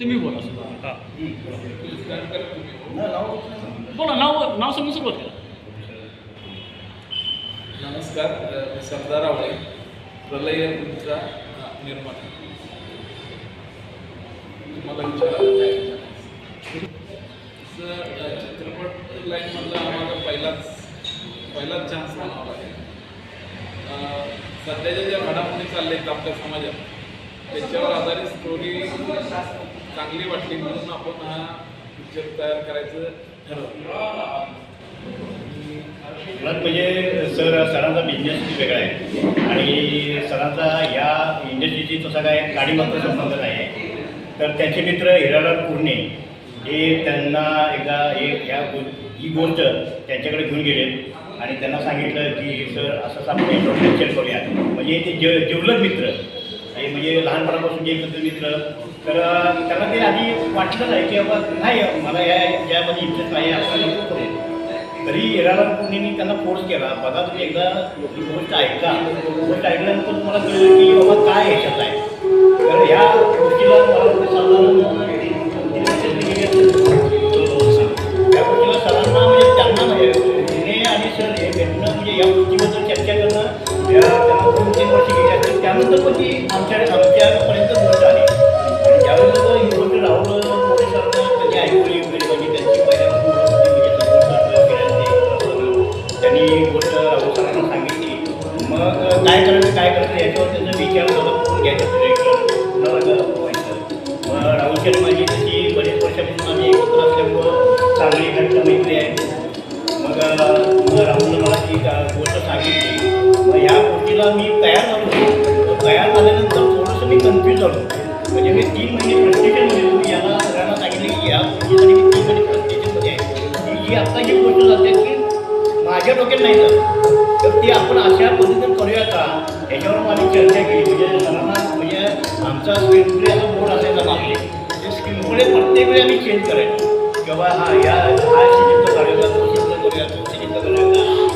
तुम्ही बोला सर बोला नाव नाव सांगून सुरुवात करा. नमस्कार मी सरदार आवळे प्रलय तुमचा अ, निर्माता. तुम्हाला विचारायला चित्रपट लाईनमधला आम्हाला पहिलाच पहिलाच चान्स म्हणावा लागेल सध्याच्या ज्या घडामोडी चालल्या आहेत आपल्या समाजात त्याच्यावर आधारित स्टोरी चांगली वाटली म्हणून आपण हा पिक्चर तयार करायचं ठरवलं. म्हणजे सर सरांचा बिझनेस वेगळा आहे. आणि सरांचा या इंडस्ट्रीची तसा काय गाडीमात्र संबंध नाही आहे. तर त्यांचे मित्र हिरालाल कुर्णे हे त्यांना एकदा एक ह्या ही गोष्ट त्यांच्याकडे घेऊन गेले. आणि त्यांना सांगितलं की सर असं आपण करूया म्हणजे ते जे जेवलग मित्र. हे म्हणजे लहानपणापासून जे एकत्र मित्र. तर त्यांना ते आधी वाटलं नाही की बाबा नाही मला या यामध्ये इंटरेस्ट नाही असं नको करू तरी येणारा कोणी त्यांना फोर्स केला बघा तुम्ही एकदा गोष्ट ऐका. गोष्ट ऐकल्यानंतर तुम्हाला कळलं की बाबा काय ह्याच्यात आहे. तर ह्या चांगली घट्ट मैत्री आहे. मग राहुल राहुलनं मला ती गोष्ट सांगितली. मग ह्या गोष्टीला मी तयार झालो तयार झाल्यानंतर थोडंसं मी कन्फ्यूज झालो म्हणजे मी तीन महिने प्रत्येकामध्ये तुम्ही याला सगळ्यांना सांगितलं की या गोष्टीसाठी मी तीन महिने प्रत्येकामध्ये आहे. ही आत्ता ही गोष्ट जाते की माझ्या डोक्यात नाही झालं. तर ती आपण अशा पद्धतीने करूया का? याच्यावर आम्ही चर्चा केली. म्हणजे सरांना म्हणजे आमचा स्क्रीन प्ले असा बोर्ड असायचा मागले ते स्क्रीन प्ले प्रत्येक वेळी आम्ही चेंज करायचो. किंवा हा या हा तो करूया तो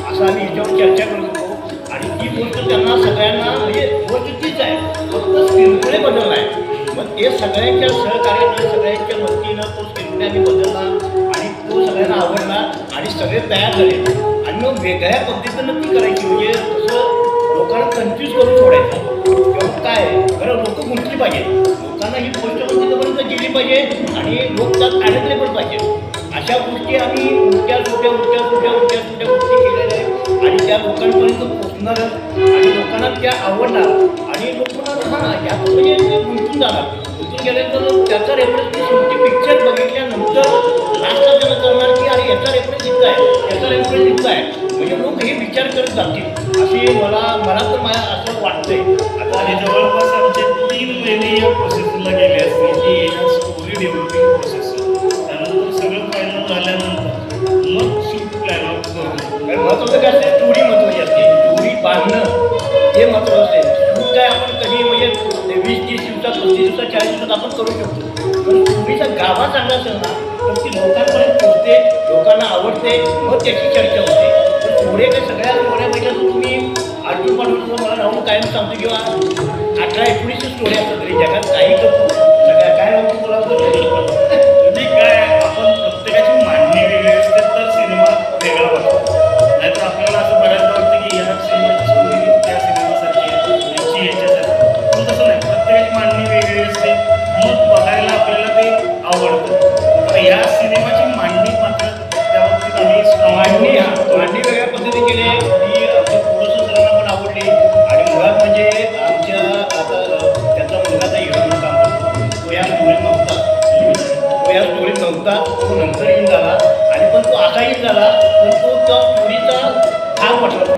असं आम्ही याच्यावर चर्चा करतो आणि ती गोष्ट त्यांना सगळ्यांना म्हणजे गोष्ट तीच आहे. फक्त स्क्रीन प्ले आहे. मग ते सगळ्यांच्या सहकार्यानं सगळ्यांच्या मदतीनं तो स्क्रीन आम्ही बदलला आणि तो सगळ्यांना आवडला आणि सगळे तयार झाले. आणि मग वेगळ्या पद्धतीनं ती करायची म्हणजे तसं लोकांना कन्फ्यूज करून सोडायचं. किंवा काय खरं लोक गुंतली पाहिजे लोकांना ही गोष्ट म्हणजे गेली पाहिजे आणि लोक त्यात अडकले पण पाहिजे. अशा गोष्टी आम्ही उलट्या सुट्या उलट्या सुट्या उलट्या सुट्या गोष्टी केलेल्या आहेत. आणि त्या लोकांपर्यंत पोचणार आणि लोकांना त्या आवडणार. आणि लोकांना हां यात म्हणजे ते गुंतून जाणार. गुंतून गेल्यानंतर त्याचा रेफरन्स मी पिक्चर बघितल्यानंतर लास्टला त्याला करणार की अरे याचा रेफरन्स इतका आहे. याचा रेफरन्स इतका आहे. म्हणजे लोक हे विचार करत जातील. अशी मला मला तर मला असं वाटतंय. आता आणि जवळपास आमचे तीन महिने या प्रोसेसला गेले असते की या स्टोरी डेव्हलपिंग प्रोसेस त्यानंतर सगळं फायनल झाल्यानंतर मग शूट प्लॅन आउट करतो कारण महत्वाचं काय असते स्टोरी महत्वाची असते. स्टोरी बांधणं हे महत्वाचं असते शूट काय आपण कधी म्हणजे वीस तीस दिवसात पस्तीस दिवसात चाळीस दिवसात आपण करू शकतो. पण स्टोरीचा गाभा चांगला असेल ना तर ती लोकांपर्यंत पोहोचते लोकांना आवडते मग त्याची चर्चा होते. पण स्टोरी काय सगळ्या स्टोऱ्यापेक्षा तुम्ही आठवून पण मला राहून कायम सांगतो किंवा अठरा एकोणीसशे स्टोरी असतात तरी जगात काही करतो सगळ्या काय राहून तुला?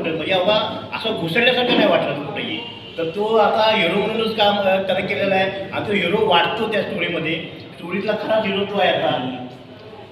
वाटला म्हणजे बाबा असं घुसळल्यासारखं नाही वाटलं कुठेही. तर तो आता हिरो म्हणूनच काम त्यानं केलेलं आहे. आणि तो हिरो वाटतो त्या स्टोरीमध्ये स्टोरीतला खरा हिरो तो आहे आता.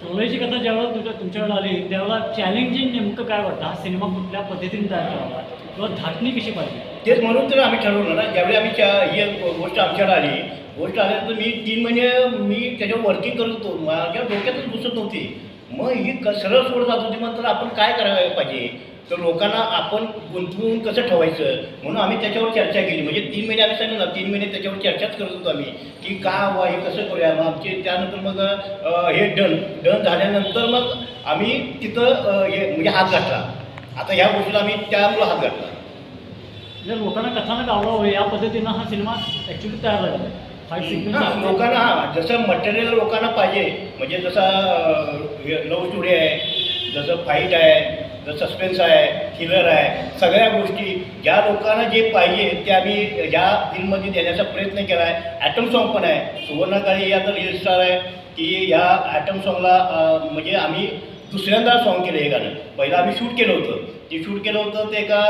प्रलयची कथा ज्यावेळेला तुमच्या तुमच्याकडे आली त्यावेळेला चॅलेंजिंग नेमकं काय वाटतं? हा सिनेमा कुठल्या पद्धतीने तयार करावा? किंवा धाटणी कशी पाहिजे? तेच म्हणून तर आम्ही ठरवलं ना. ज्यावेळी आम्ही ही गोष्ट आमच्याकडे आली गोष्ट आल्यानंतर मी तीन महिने मी त्याच्यावर वर्किंग करत होतो. माझ्या डोक्यातच घुसत नव्हती. मग ही क सरळ सोड जात होती मग तर आपण काय करायला पाहिजे? तर लोकांना आपण गुंतवून कसं ठेवायचं? म्हणून आम्ही त्याच्यावर चर्चा केली. म्हणजे तीन महिने आम्ही सांगितलं ना तीन महिने त्याच्यावर चर्चाच करत होतो आम्ही. की का हवा हे कसं करूया? मग आमचे त्यानंतर मग हे डन डन झाल्यानंतर मग आम्ही तिथं हे म्हणजे हात घातला. आता ह्या गोष्टीला आम्ही त्यामुळं हात घातला. म्हणजे लोकांना कथानक आवडावं या पद्धतीनं हा सिनेमा ॲक्च्युली तयार सिक्वेन्स लोकांना हा जसं मटेरियल लोकांना पाहिजे म्हणजे जसं लव स्टोरी आहे जसं फाईट आहे सस्पेन्स आहे थ्रिलर आहे. सगळ्या गोष्टी ज्या लोकांना जे पाहिजे ते आम्ही ह्या फिल्ममध्ये देण्याचा प्रयत्न केला आहे ॲटम सॉन्ग पण आहे. सुवर्णकाळी या तर रील स्टार आहे. की ह्या ॲटम सॉन्गला म्हणजे आम्ही दुसऱ्यांदा सॉन्ग केलं हे गाणं. पहिलं आम्ही शूट केलं होतं. ते शूट केलं होतं ते एका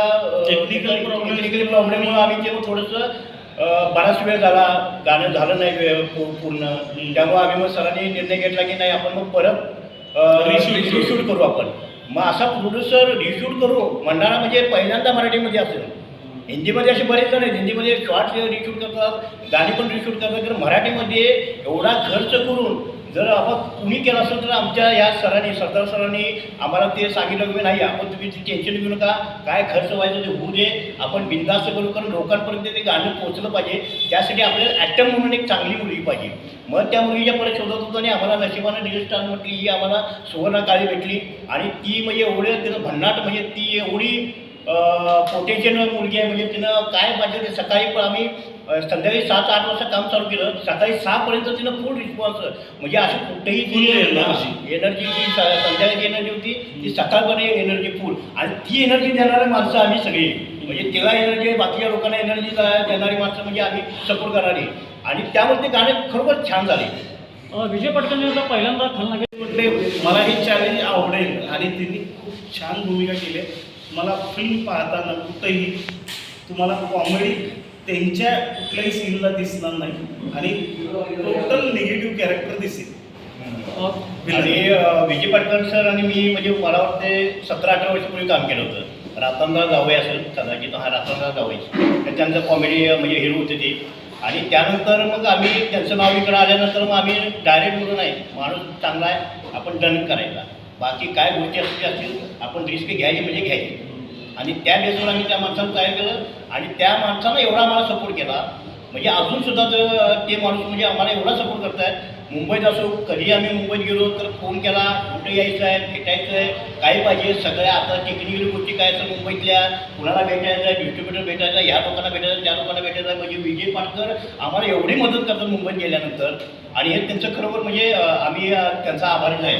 Technical problem. टेक्निकल प्रॉब्लेममुळे आम्ही ते थोडंसं बराच वेळ झाला. गाणं झालं नाही वेळ पूर्ण. त्यामुळे आम्ही मग सरांनी निर्णय घेतला की नाही आपण मग परत. रिशूट करू आपण. मग असा प्रोड्युसर रिशूट करू. म्हणणारा म्हणजे पहिल्यांदा मराठीमध्ये असेल. हिंदीमध्ये असे बरेच जण आहेत. हिंदीमध्ये शॉर्ट रिशूट करतात गाणी पण रिशूट करतात. तर मराठीमध्ये एवढा खर्च करून जर आपण कुणी केलं असेल तर आमच्या या सरांनी सरदार सरांनी आम्हाला ते सांगितलं की नाही आपण तुम्ही टेन्शन घेऊ नका. काय खर्च व्हायचं ते होऊ दे. आपण बिंदास्त करू कारण लोकांपर्यंत ते गाणं पोहोचलं पाहिजे. त्यासाठी आपल्याला ॲटम म्हणून एक चांगली मुलगी पाहिजे. मग त्या मुलगीच्या परत शोधत होतो आणि आम्हाला नशिबानं डिजिटल स्टार म्हटली ही आम्हाला सुवर्ण काळी भेटली. आणि ती म्हणजे एवढे तिनं भन्नाट म्हणजे ती एवढी पोटेन्शियल मुलगी आहे. म्हणजे तिनं काय पाहिजे ते सकाळी पण आम्ही संध्याकाळी सात आठ वाजता काम चालू केलं. सकाळी सहापर्यंत तिनं फुल रिस्पॉन्स म्हणजे असं कुठेही. एनर्जी जी स- संध्याकाळची एनर्जी होती ती सकाळपर्यंत एनर्जी फुल आणि ती एनर्जी देणारे माणसं आम्ही सगळी. म्हणजे तिला एनर्जी आहे बाकीच्या लोकांना एनर्जी देणारी माणसं म्हणजे आम्ही सपोर्ट करणारी. आणि त्यामुळे ते गाणे खरोखर छान झाले. विजय पटकन यांचा पहिल्यांदा खलनायक म्हटले मला हे चॅलेंज आवडेल. आणि त्यांनी खूप छान भूमिका केली. मला फिल्म पाहताना कुठंही तुम्हाला कॉमेडी त्यांच्या कुठल्याही सीनला दिसणार नाही. आणि टोटल निगेटिव्ह कॅरेक्टर दिसेल. आणि विजय पाटकर सर आणि मी म्हणजे मला वाटते सतरा अठरा वर्षापूर्वी काम केलं होतं. रातनदा जावई असेल कदाचित हा रातनदा जावई. तर त्यांचं कॉमेडी म्हणजे हिरो होते ते. आणि त्यानंतर मग आम्ही त्यांचं नाव इकडं आल्यानंतर मग आम्ही डायरेक्ट बोलू नाही माणूस चांगला आहे आपण डन करायचा. बाकी काय गोष्टी असतील असतील आपण रिस्क घ्यायची म्हणजे घ्यायची. आणि त्या बेसवर आम्ही त्या माणसाला तयार केलं. आणि त्या माणसानं एवढा आम्हाला सपोर्ट केला. म्हणजे अजूनसुद्धा जर ते माणूस म्हणजे आम्हाला एवढा सपोर्ट करतायत. मुंबईत असो कधी आम्ही मुंबईत गेलो तर फोन केला कुठे यायचं आहे भेटायचं आहे काय पाहिजे सगळ्या आता टेक्निकल गोष्टी काय असतात मुंबईतल्या कुणाला भेटायचं आहे डिस्ट्रीब्युटर भेटायचं आहे ह्या लोकांना भेटायचं त्या लोकांना भेटायचं आहे. म्हणजे विजय पाटकर आम्हाला एवढी मदत करतात मुंबईत गेल्यानंतर. आणि हे त्यांचं खरोखर म्हणजे आम्ही त्यांचा आभारी आहे.